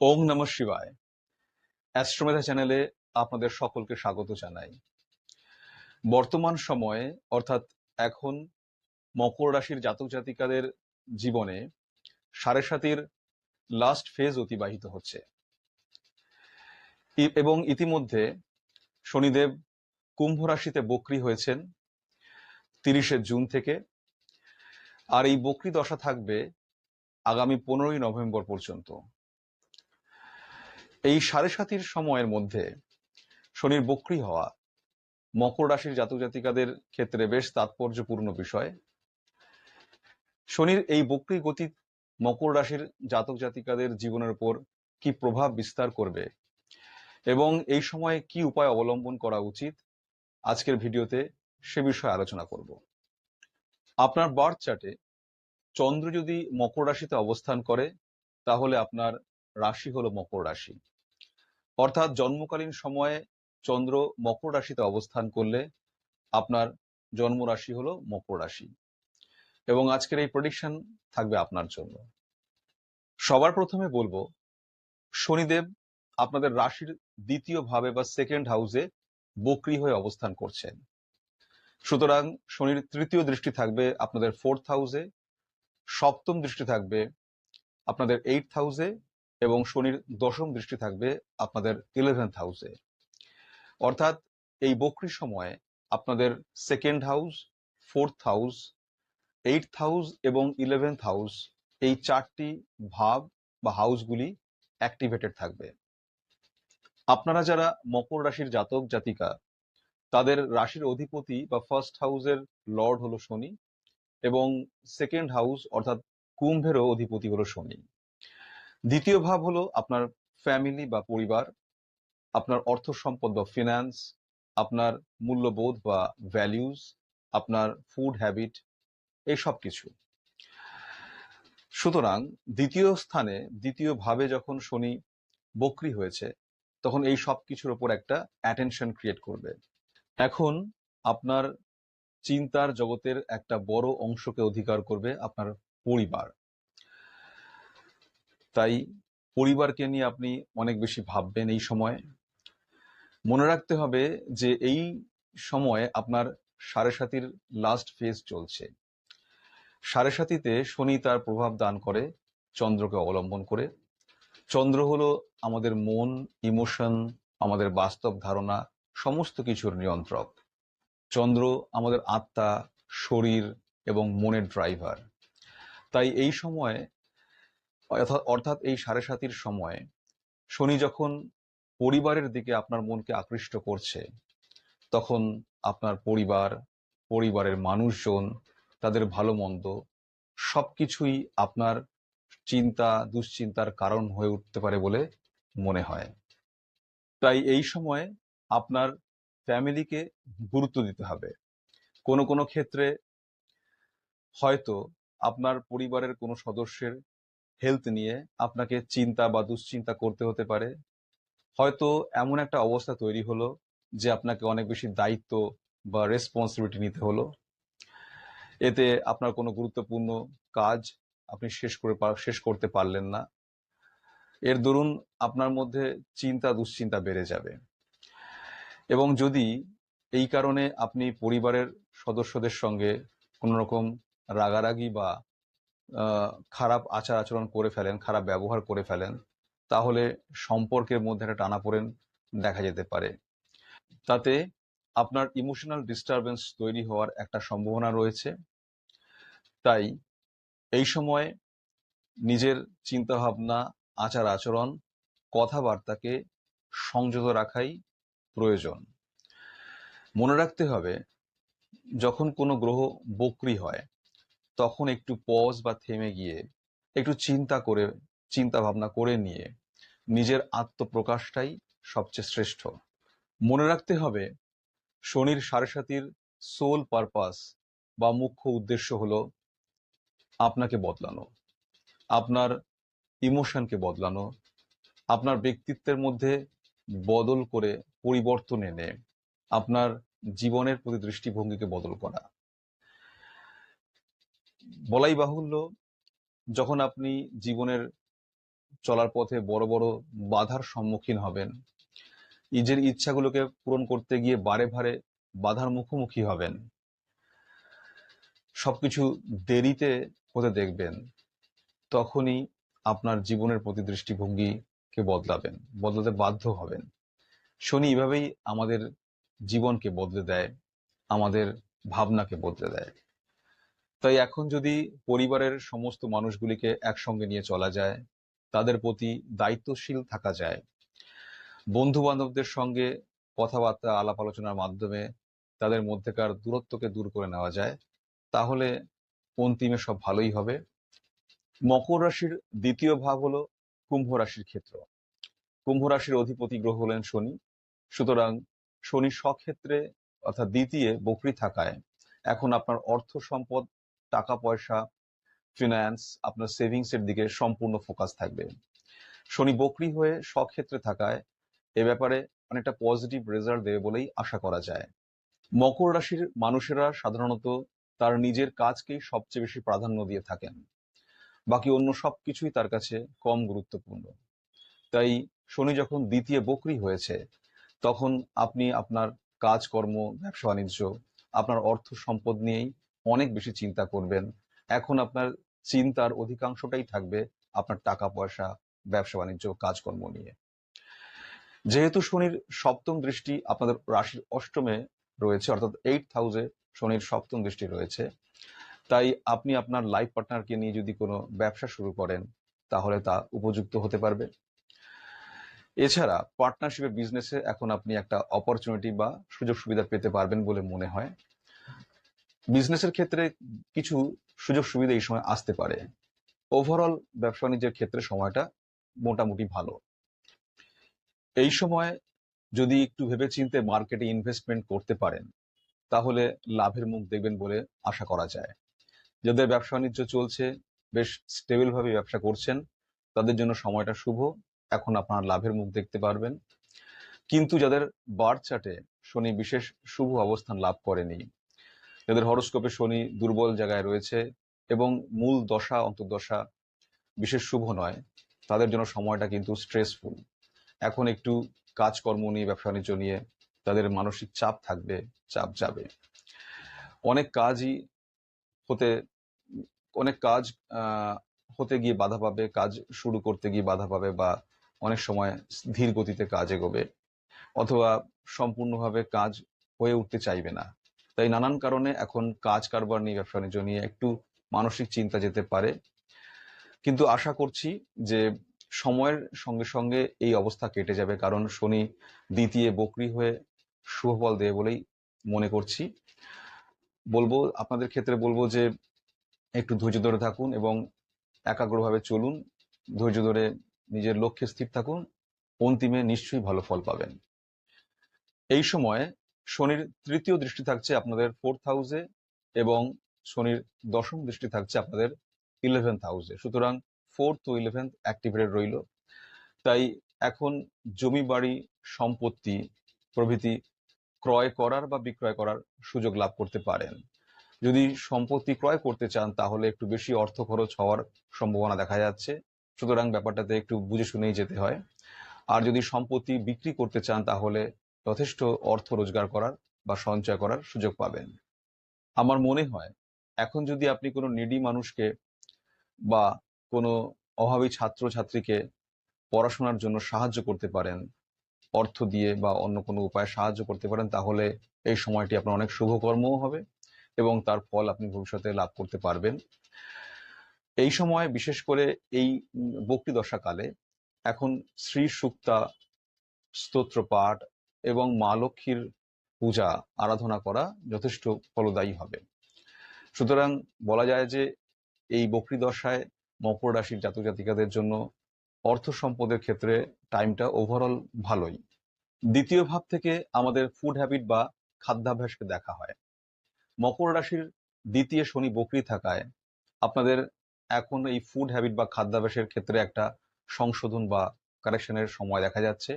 ওম নম শিবায়। অ্যাস্ট্রোমেধা চ্যানেলে আপনাদের সকলকে স্বাগত জানাই। বর্তমান সময়ে, অর্থাৎ এখন মকর রাশির জাতক জাতিকাদের জীবনে সাড়ে সাতির লাস্ট ফেজ অতিবাহিত হচ্ছে। এবং ইতিমধ্যে শনিদেব কুম্ভ রাশিতে বক্রি হয়েছেন তিরিশে জুন থেকে। আর এই বক্রি দশা থাকবে আগামী পনেরোই নভেম্বর পর্যন্ত। এই সাড়ে সাতির সময়ের মধ্যে শনির বক্রি হওয়া, মকর রাশির জাতক জাতিকাদের ক্ষেত্রে বেশ তাৎপর্যপূর্ণ বিষয়। শনির এই বক্রি গতি মকর রাশির জাতক জাতিকাদের জীবনের উপর কি প্রভাব বিস্তার করবে এবং এই সময়ে কি উপায় অবলম্বন করা উচিত, আজকের ভিডিওতে সে বিষয়ে আলোচনা করব। আপনার বার্থ চার্টে চন্দ্র যদি মকর রাশিতে অবস্থান করে, তাহলে আপনার রাশি হলো মকর রাশি। অর্থাৎ জন্মকালীন সময়ে চন্দ্র মকর রাশিতে অবস্থান করলে আপনার জন্ম রাশি হলো মকর রাশি। এবং আজকের এই প্রেডিকশন থাকবে আপনার জন্য। সবার প্রথমে বলব, শনিদেব আপনাদের রাশির দ্বিতীয় ভাবে বা সেকেন্ড হাউসে বকরি হয়ে অবস্থান করছেন। সুতরাং শনির তৃতীয় দৃষ্টি থাকবে আপনাদের ফোর্থ হাউসে সপ্তম দৃষ্টি থাকবে আপনাদের এইট হাউসে এবং শনির দশম দৃষ্টি থাকবে আপনাদের ইলেভেন্থ হাউসে অর্থাৎ এই বকরি সময়ে আপনাদের second house fourth house eight house এবং ইলেভেন্থ হাউস এই চারটি ভাব বা হাউসগুলি অ্যাক্টিভেটেড থাকবে। আপনারা যারা মকর রাশির জাতক, জাতিকা, তাদের রাশির অধিপতি বা ফার্স্ট হাউসের লর্ড হলো শনি এবং সেকেন্ড হাউস অর্থাৎ কুম্ভেরও অধিপতি হলো শনি। দ্বিতীয় ভাব হলো আপনার ফ্যামিলি বা পরিবার, আপনার অর্থ সম্পদ বা ফিনান্স আপনার মূল্যবোধ বা ভ্যালিউজ আপনার ফুড হ্যাবিট এই সব কিছু। সুতরাং দ্বিতীয় স্থানে, দ্বিতীয় ভাবে যখন শনি বক্রি হয়েছে, তখন এই সব কিছুর ওপর একটা অ্যাটেনশন ক্রিয়েট করবে। এখন আপনার চিন্তার জগতের একটা বড় অংশকে অধিকার করবে আপনার পরিবার। তাই পরিবারকে নিয়ে আপনি অনেক বেশি ভাববেন এই সময়ে। মনে রাখতে হবে যে এই সময়ে আপনার সাড়ে সাতির লাস্ট ফেজ চলছে। সাড়ে সাতিতে শনি তার প্রভাব দান করে, চন্দ্রকে অবলম্বন করে। চন্দ্র হলো আমাদের মন ইমোশন আমাদের বাস্তব ধারণা, সমস্ত কিছুর নিয়ন্ত্রক। চন্দ্র আমাদের আত্মা, শরীর এবং মনের ড্রাইভার তাই এই সময়ে অর্থাৎ এই সাড়ে সাতির সময়ে শনি যখন পরিবারের দিকে আপনার মনকে আকৃষ্ট করছে, তখন আপনার পরিবার, পরিবারের মানুষজন, তাদের ভালো মন্দ সবকিছুই আপনার চিন্তা, দুশ্চিন্তার কারণ হয়ে উঠতে পারে বলে মনে হয়। তাই এই সময়ে আপনার ফ্যামিলিকে গুরুত্ব দিতে হবে। কোনো কোনো ক্ষেত্রে হয়তো আপনার পরিবারের কোনো সদস্যের হেলথ নিয়ে আপনাকে চিন্তা বা দুশ্চিন্তা করতে হতে পারে। হয়তো এমন একটা অবস্থা তৈরি হলো যে আপনাকে অনেক বেশি দায়িত্ব বা রেসপন্সিবিলিটি নিতে হলো। এতে আপনার কোনো গুরুত্বপূর্ণ কাজ আপনি শেষ করে শেষ করতে পারলেন না। এর দরুন আপনার মধ্যে চিন্তা, দুশ্চিন্তা বেড়ে যাবে। এবং যদি এই কারণে আপনি পরিবারের সদস্যদের সঙ্গে কোনো রকম রাগারাগি বা খারাপ আচার আচরণ করে ফেলেন, খারাপ ব্যবহার করে ফেলেন, তাহলে সম্পর্কের মধ্যে একটা টানাপোড়েন দেখা যেতে পারে। তাতে আপনার ইমোশনাল ডিস্টারবেন্স তৈরি হওয়ার একটা সম্ভাবনা রয়েছে। তাই এই সময় নিজের চিন্তাভাবনা, আচার আচরণ, কথাবার্তাকে সংযত রাখাই প্রয়োজন। মনে রাখতে হবে, যখন কোনো গ্রহ বক্রি হয় তখন একটু পজ বা থেমে গিয়ে একটু চিন্তা করে, চিন্তা ভাবনা করে নিয়ে নিজের আত্মপ্রকাশটাই সবচেয়ে শ্রেষ্ঠ। মনে রাখতে হবে, শনির সাড়ে সাতির সোল পারপাস বা মুখ্য উদ্দেশ্য হলো আপনাকে বদলানো, আপনার ইমোশনকে বদলানো, আপনার ব্যক্তিত্বের মধ্যে বদল করে পরিবর্তন এনে আপনার জীবনের প্রতি দৃষ্টিভঙ্গিকে বদল করা। বলাই বাহুল্য যখন আপনি জীবনের চলার পথে বড় বড় বাধার সম্মুখীন হবেন, নিজের ইচ্ছাগুলোকে পূরণ করতে গিয়ে বারে ভারে বাধার মুখোমুখি হবেন, সবকিছু দেরিতে হতে দেখবেন, তখনই আপনার জীবনের প্রতি দৃষ্টিভঙ্গিকে বদলাবেন, বদলাতে বাধ্য হবেন। শনি এভাবেই আমাদের জীবনকে বদলে দেয়, আমাদের ভাবনাকে বদলে দেয়। তাই এখন যদি পরিবারের সমস্ত মানুষগুলিকে একসঙ্গে নিয়ে চলা যায়, তাদের প্রতি দায়িত্বশীল থাকা যায়। বন্ধু বান্ধবদের সঙ্গে কথাবার্তা আলাপ আলোচনার মাধ্যমে তাদের মধ্যেকার দূরত্বকে দূর করে নেওয়া যায়, তাহলে অন্তিমে সব ভালোই হবে। মকর রাশির দ্বিতীয় ভাব হলো কুম্ভ রাশির ক্ষেত্র। কুম্ভ রাশির অধিপতি গ্রহ হলেন শনি। সুতরাং শনি স্বক্ষেত্রে অর্থাৎ দ্বিতীয় বকরি থাকায় এখন আপনার অর্থ সম্পদ টাকা পয়সা ফিনান্স আপনার সেভিংস এর দিকে সম্পূর্ণ ফোকাস থাকবে। শনি বকরি হয়ে স্বক্ষেত্রে থাকায় এ ব্যাপারে অনেকটা পজিটিভ রেজাল্ট দেবে বলেই আশা করা যায়। মকর রাশির মানুষেরা সাধারণত তার নিজের কাজকেই সবচেয়ে বেশি প্রাধান্য দিয়ে থাকেন। বাকি অন্য সবকিছুই তার কাছে কম গুরুত্বপূর্ণ। তাই শনি যখন দ্বিতীয় বকরি হয়েছে, তখন আপনি আপনার কাজকর্ম ব্যবসা বাণিজ্য আপনার অর্থ সম্পদ নিয়েই অনেক বেশি চিন্তা করবেন। এখন আপনার চিন্তার অধিকাংশটাই থাকবে আপনার টাকা পয়সা ব্যবসা বাণিজ্য, কাজকর্ম নিয়ে। যেহেতু শনির সপ্তম দৃষ্টি আপনাদের রাশির অষ্টমে রয়েছে, অর্থাৎ এইট হাউসে শনির সপ্তম দৃষ্টি রয়েছে, তাই আপনি আপনার লাইফ পার্টনারকে নিয়ে যদি কোনো ব্যবসা শুরু করেন, তাহলে তা উপযুক্ত হতে পারবে। এছাড়া পার্টনারশিপের বিজনেসে এখন আপনি একটা অপরচুনিটি বা সুযোগ সুবিধা পেতে পারবেন বলে মনে হয়। বিজনেসের ক্ষেত্রে কিছু সুযোগ সুবিধা এই সময় আসতে পারে। ওভারঅল ব্যবসা বাণিজ্যের ক্ষেত্রে সময়টা মোটামুটি ভালো। এই সময় যদি একটু ভেবেচিন্তে মার্কেটে ইনভেস্টমেন্ট করতে পারেন, তাহলে লাভের মুখ দেখবেন বলে আশা করা যায়। যাদের ব্যবসা বাণিজ্য চলছে, বেশ স্টেবল ভাবে ব্যবসা করছেন, তাদের জন্য সময়টা শুভ। এখন আপনার লাভের মুখ দেখতে পারবেন। কিন্তু যাদের বার্থ চার্টে শনি বিশেষ শুভ অবস্থান লাভ করেনি যাদের হরস্কোপে শনি দুর্বল জায়গায় রয়েছে এবং মূল দশা, অন্তর্দশা বিশেষ শুভ নয়। তাদের জন্য সময়টা কিন্তু স্ট্রেসফুল এখন একটু কাজকর্ম নিয়ে, ব্যবসা বাণিজ্য নিয়ে তাদের মানসিক চাপ থাকবে, চাপ যাবে। অনেক কাজই হতে, অনেক কাজ হতে গিয়ে বাধা পাবে, কাজ শুরু করতে গিয়ে বাধা পাবে বা অনেক সময় ধীর গতিতে কাজ এগোবে। অথবা সম্পূর্ণভাবে কাজ হয়ে উঠতে চাইবে না। তাই নানান কারণে এখন কাজ কারবার নিয়ে, ব্যবসা বাণিজ্য নিয়ে একটু মানসিক চিন্তা যেতে পারে। কিন্তু আশা করছি যে সময়ের সঙ্গে সঙ্গে এই অবস্থা কেটে যাবে। কারণ শনি দ্বিতীয় বকরি হয়ে শুভফল দেবে বলেই মনে করছি। বলব, আপনাদের ক্ষেত্রে বলব যে একটু ধৈর্য ধরে থাকুন এবং একাগ্রভাবে চলুন। ধৈর্য ধরে নিজের লক্ষ্যে স্থির থাকুন। অন্তিমে নিশ্চয়ই ভালো ফল পাবেন। এই সময়ে শনির তৃতীয় দৃষ্টি থাকছে আপনাদের ফোর্থ হাউসে এবং শনির দশম দৃষ্টি থাকছে আপনাদের ইলেভেন্থ হাউসে সুতরাং ফোর্থ ও ইলেভেন্থ অ্যাক্টিভেটেড রইল। তাই এখন জমি বাড়ি সম্পত্তি প্রভৃতি ক্রয় করার বা বিক্রয় করার সুযোগ লাভ করতে পারেন। যদি সম্পত্তি ক্রয় করতে চান তাহলে একটু বেশি অর্থ খরচ হওয়ার সম্ভাবনা দেখা যাচ্ছে। সুতরাং ব্যাপারটাতে একটু বুঝে শুনেই যেতে হয়। আর যদি সম্পত্তি বিক্রি করতে চান তাহলে যথেষ্ট অর্থ রোজগার করার বা সঞ্চয় করার সুযোগ পাবেন। আমার মনে হয়, এখন যদি আপনি কোনো নিডি মানুষকে বা কোনো অভাবী ছাত্র ছাত্রীকে পড়াশোনার জন্য সাহায্য করতে পারেন, অর্থ দিয়ে বা অন্য কোনো উপায়ে সাহায্য করতে পারেন, তাহলে এই সময়টি আপনার অনেক শুভকর্মও হবে এবং তার ফল আপনি ভবিষ্যতে লাভ করতে পারবেন। এই সময় বিশেষ করে এই বক্রি দশাকালে এখন শ্রী সুক্তা স্তোত্র পাঠ এবং মা লক্ষ্মীর পূজা, আরাধনা করা যথেষ্ট ফলদায়ী হবে। সুতরাং বলা যায় যে এই বক্রি দশায় মকর রাশির জাতক জাতিকাদের জন্য অর্থ সম্পদের ক্ষেত্রে টাইমটা ওভারঅল ভালোই। দ্বিতীয় ভাব থেকে আমাদের ফুড হ্যাবিট বা খাদ্যাভ্যাসকে দেখা হয়। মকর রাশির দ্বিতীয় শনি বকরি থাকায় আপনাদের এখন এই ফুড হ্যাবিট বা খাদ্যাভ্যাসের ক্ষেত্রে একটা সংশোধন বা কারেকশনের সময় দেখা যাচ্ছে।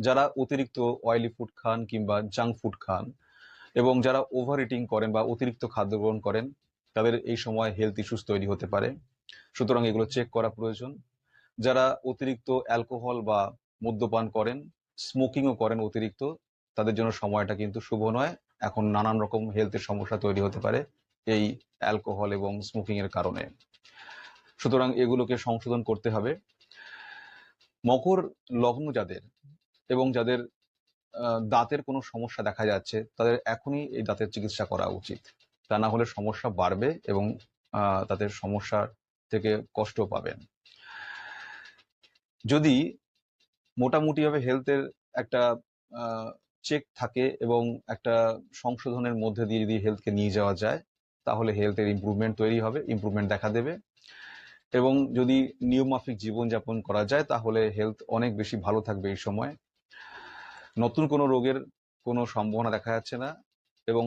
যারা অতিরিক্ত অয়েলি ফুড খান কিংবা জাঙ্ক ফুড খান এবং যারা ওভার ইটিং করেন বা অতিরিক্ত খাদ্য গ্রহণ করেন, তাদের এই সময় হেলথ ইস্যুস তৈরি হতে পারে। সুতরাং এগুলো চেক করা প্রয়োজন। যারা অতিরিক্ত অ্যালকোহল বা মদ্যপান করেন স্মোকিংও করেন অতিরিক্ত, তাদের জন্য সময়টা কিন্তু শুভ নয়। এখন নানান রকম হেলথের সমস্যা তৈরি হতে পারে এই অ্যালকোহল এবং স্মোকিং এর কারণে। সুতরাং এগুলোকে সংশোধন করতে হবে। মকর লগ্ন যাদের এবং যাদের দাঁতের কোনো সমস্যা দেখা যাচ্ছে, তাদের এখনই এই দাঁতের চিকিৎসা করা উচিত। তা না হলে সমস্যা বাড়বে এবং তাদের সমস্যা থেকে কষ্ট পাবেন। যদি মোটামুটিভাবে হেলথের একটা চেক থাকে এবং একটা সংশোধনের মধ্যে দিয়ে যদি হেলথকে নিয়ে যাওয়া যায়, তাহলে হেলথের ইমপ্রুভমেন্ট তৈরি হবে, ইমপ্রুভমেন্ট দেখা দেবে। এবং যদি নিয়মমাফিক জীবনযাপন করা যায়, তাহলে হেলথ অনেক বেশি ভালো থাকবে এই সময়। নতুন কোনো রোগের কোনো সম্ভাবনা দেখা যাচ্ছে না এবং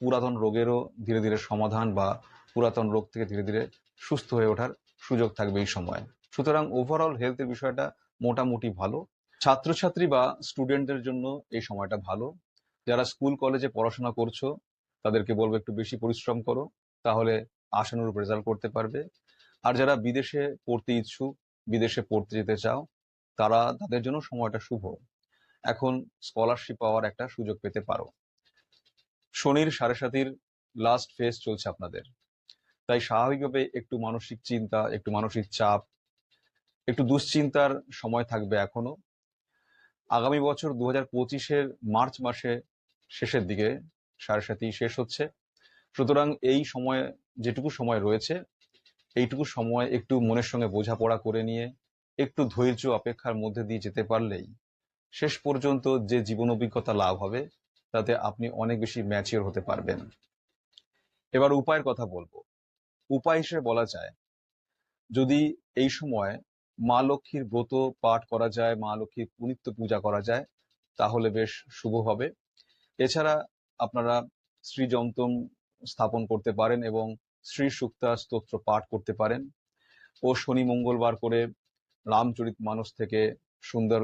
পুরাতন রোগেরও ধীরে ধীরে সমাধান বা পুরাতন রোগ থেকে ধীরে ধীরে সুস্থ হয়ে ওঠার সুযোগ থাকবে এই সময়। সুতরাং ওভারঅল হেলথের বিষয়টা মোটামুটি ভালো। ছাত্রছাত্রী বা স্টুডেন্টদের জন্য এই সময়টা ভালো। যারা স্কুল কলেজে পড়াশোনা করছ, তাদেরকে বলব একটু বেশি পরিশ্রম করো, তাহলে আশানুরূপ রেজাল্ট করতে পারবে। আর যারা বিদেশে পড়তে ইচ্ছুক, বিদেশে পড়তে যেতে চাও, তারা তাদের জন্য সময়টা শুভ। এখন স্কলারশিপ পাওয়ার একটা সুযোগ পেতে পারো। শনির সাড়ে সাতির লাস্ট ফেজ চলছে আপনাদের। তাই স্বাভাবিকভাবে একটু মানসিক চিন্তা, একটু মানসিক চাপ, একটু দুশ্চিন্তার সময় থাকবে এখনও। আগামী বছর দু হাজার পঁচিশের মার্চ মাসে শেষের দিকে সাড়ে সাতি শেষ হচ্ছে। সুতরাং এই সময়, যেটুকু সময় রয়েছে, এইটুকু সময় একটু মনের সঙ্গে বোঝাপড়া করে নিয়ে, একটু ধৈর্য অপেক্ষার মধ্যে দিয়ে যেতে পারলেই শেষ পর্যন্ত যে জীবন অভিজ্ঞতা লাভ হবে, তাতে আপনি অনেক বেশি ম্যাচিওর হতে পারবেন। এবার উপায়ের কথা বলব। উপায় হিসেবে বলা যায়, যদি এই সময় মা লক্ষ্মীর ব্রত পাঠ করা যায়, মা লক্ষ্মীর পুনিত্য পূজা করা যায়, তাহলে বেশ শুভ হবে। এছাড়া আপনারা শ্রী যন্তম স্থাপন করতে পারেন এবং শ্রী সুক্তা স্তোত্র পাঠ করতে পারেন। ও শনি মঙ্গলবার করে রামচরিত মানুষ থেকে সুন্দর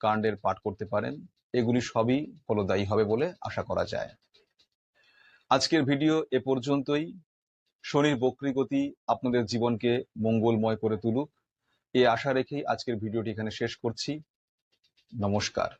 কাণ্ডের পাঠ করতে পারেন। এগুলি সবই ফলদায়ী হবে বলে আশা করা যায়। আজকের ভিডিও এ পর্যন্তই। শনির বক্রিগতি আপনাদের জীবনকে মঙ্গলময় করে তুলুক। এ আশা রেখেই আজকের ভিডিওটি এখানে শেষ করছি। নমস্কার।